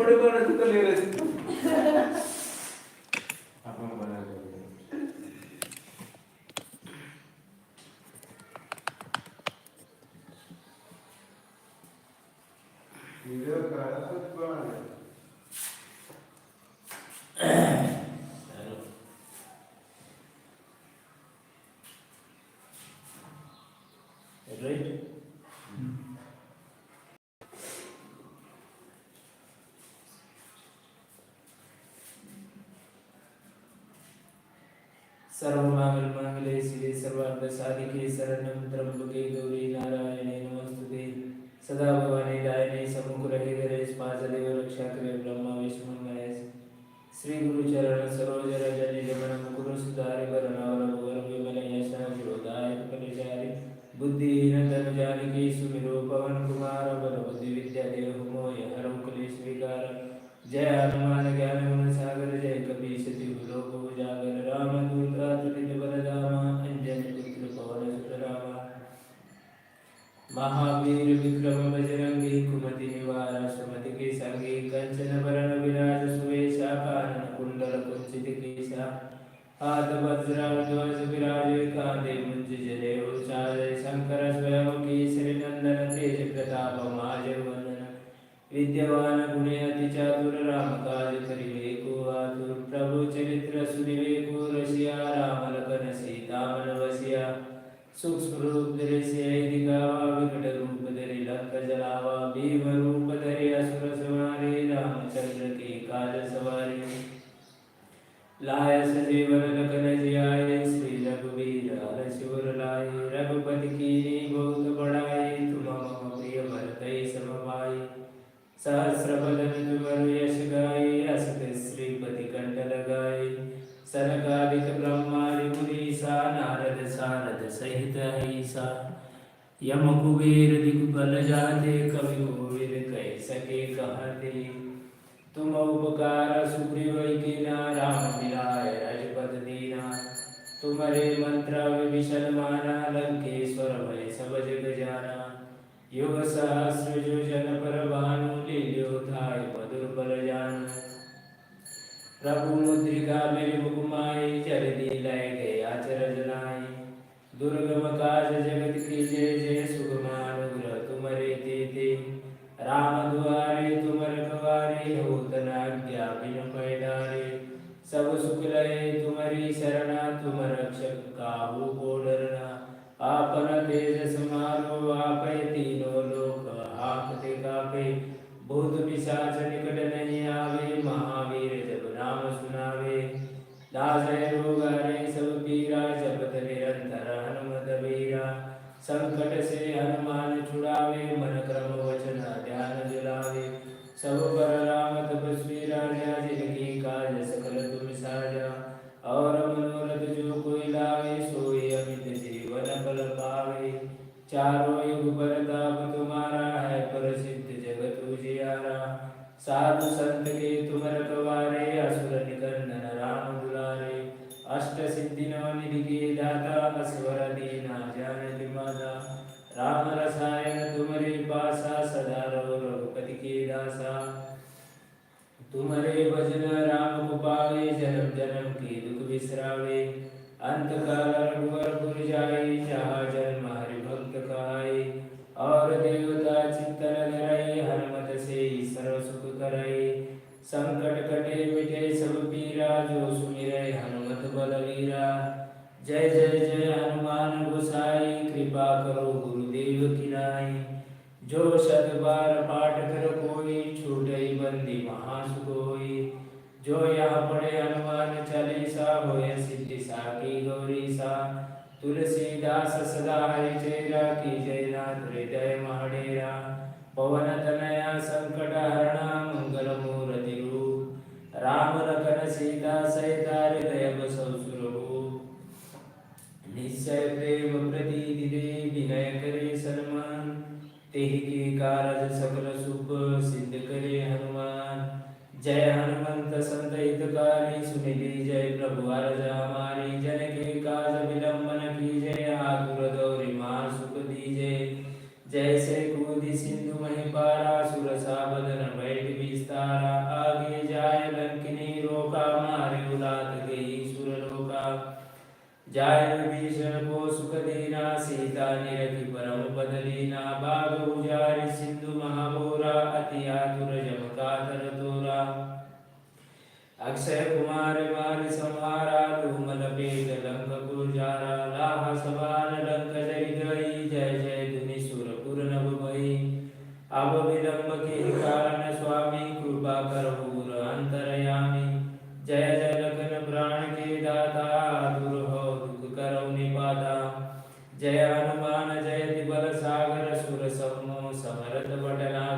बड़े बड़े तो ले रहे थे मांगले शिवे सर्वार्थ साधिके शरणं त्र्यंबके गौरी नारायणे नमस्तुते सदा भवानी दायने समुख रहे गणेश पाच रक्षा करे ब्रह्मा विष्णू महेश श्री गुरु चरण सरोज रज निज मन मुकुर सुधारि वरनावर भुवर विमल यश विरोधाय परिचारि बुद्धिहीन तनु जानिके सुमिरो पवन कुमार बल बुद्धि विद्या देव मोय हरौ कलेश विकार जय हनुमान ज्ञान महावीर विक्रम बजरंगी, कुमति निवार, सुमति के संगी कंचन वरण विराज, सुवेशा कानन कुंडल कुंचित केशा। हाथ वज्र ध्वज विराजे कांधे मुंज जले उचारे शंकर, स्वयं केसरी नंदन, तेज प्रताप माज वंदन। विद्यवान गुणे अति चातुर, राम काज करिवे को आतुर प्रभु चरित्र सुनिवे को रसिया राम लखन सीता मन वसिया सूक्ष्म रूप से दिखावा यम कुबेर दिग्बल जाते कवि कोविद कह सके कहते। तुम उपकार सुग्रीव कीना राम मिलाय राजपद दीना। तुम्हारे मंत्र विभीषण माना लंकेश्वर भय सब जग जाना। युग सहस्र जो जन पर भानु लील्यो थाय मधुर बल जान। प्रभु मुद्रिका मेरी मुकुमाई चर दी लय गए आचर जनाई दुर्गम काज जगत चारों युग परताप तुम्हारा है प्रसिद्ध जगत उजियारा। साधु संत के तुम रखवारे असुर निकंदन राम दुलारे। अष्ट सिद्धि निधि के दाता असवर दीना जानति माता। राम रसायन तुम्हारे पासा, सदा रहो रघुपति के दासा। तुम्हारे भजन राम को पावे जन्म जन्म के दुख बिसरावे। अंत काल करो गुरुदेव की नाई जो शत बार पाठ कर कोई छूटे बंदी महासुख होई जो यहाँ पढ़े हनुमान चालीसा, होय सिद्धि साकी गौरी सा तुलसीदास सदा हरि चेरा, की जय नाथ हृदय महाडेरा। पवन तनया संकट अक्षय कुमार मार संहारा धूमल बेग लंक गुजारा लाह सवान लंक जय गई जय जय धुनि सुरपुर नभ भई अब विलंब के कारण स्वामी, कृपा करहूर अंतरयामी। जय जय लखन प्राण के दाता, दूर हो दुख करौ निपाता। जय हनुमान, जय बल सागर, सुर समो समरथ बटनागर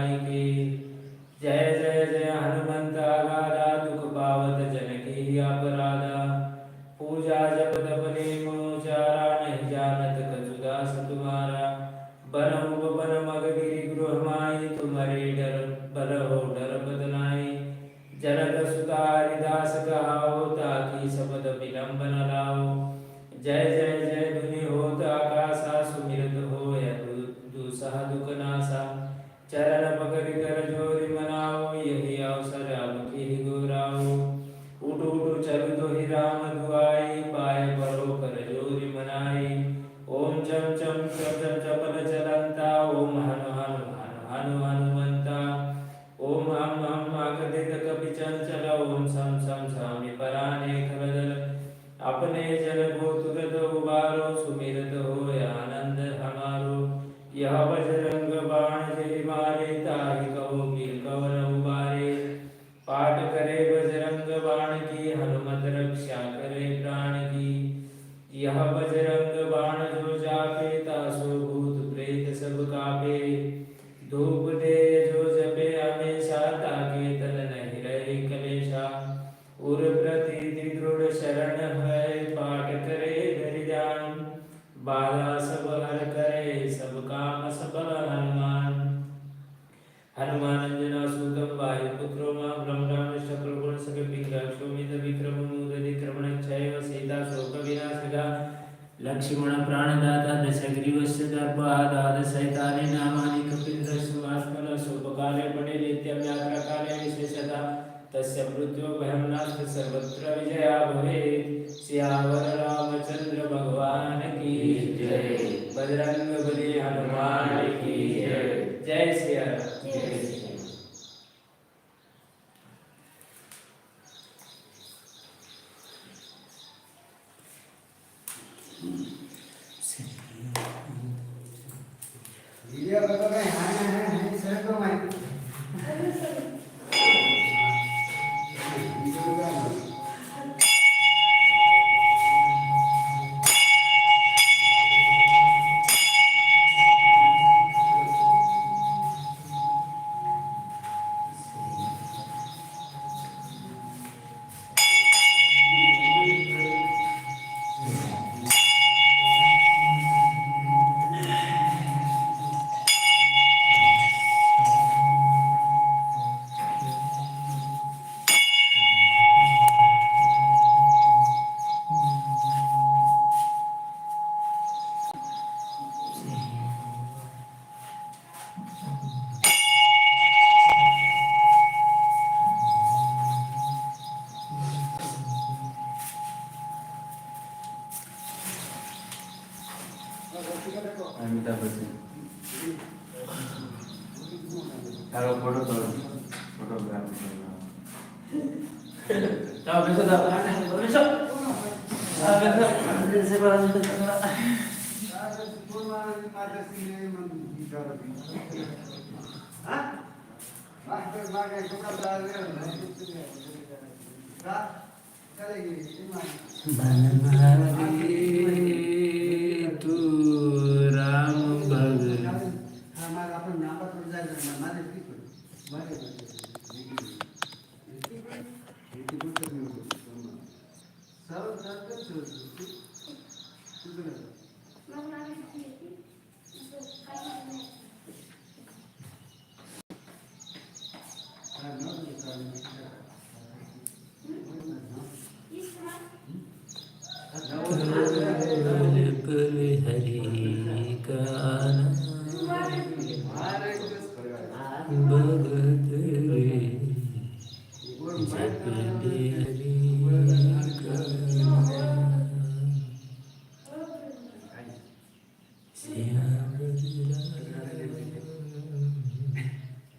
के जय जय जय हनुमंत आगारा दुख पावत जन की अपराधा पूजा जप तप नेम नहीं जानत कछुदास तुम्हारा बन उप मग गिरि गृह माई, तुम्हारे डर बल हो डर बदनाई। जनक सुता कहाओ, ताकि शब्द विलंब न लाओ। जय जय जय ओम हम हम आगदित कपि चंचल ओम सम सम स्वामी पराने खरदल अपने जन को तुरत उबारो, सुमिरत हो आनंद हमारो। यह बजरंग बाण जे मारे, ताहि कहो गिर कवर उबारे। पाठ करे बजरंग बाण की, हनुमत रक्षा करे प्राण की। यह बजरंग क्षय सीता शोक विनाशका लक्ष्मण प्राणदाता दशग्रीवस्य दर्पहादाद सैतानि नामानि कपिन्द्र सुभाष्मल शुभकाले पटे नित्यं यात्राकाले विशेषतः तस्य मृत्यो भयं नास्ति सर्वत्र विजया भवेत् सियावर रामचंद्र भगवान की जय बजरंग बली हनुमान की जय जय सिया Ah, baru besok. तू राम हा Não, não.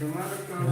तुम्हारा काम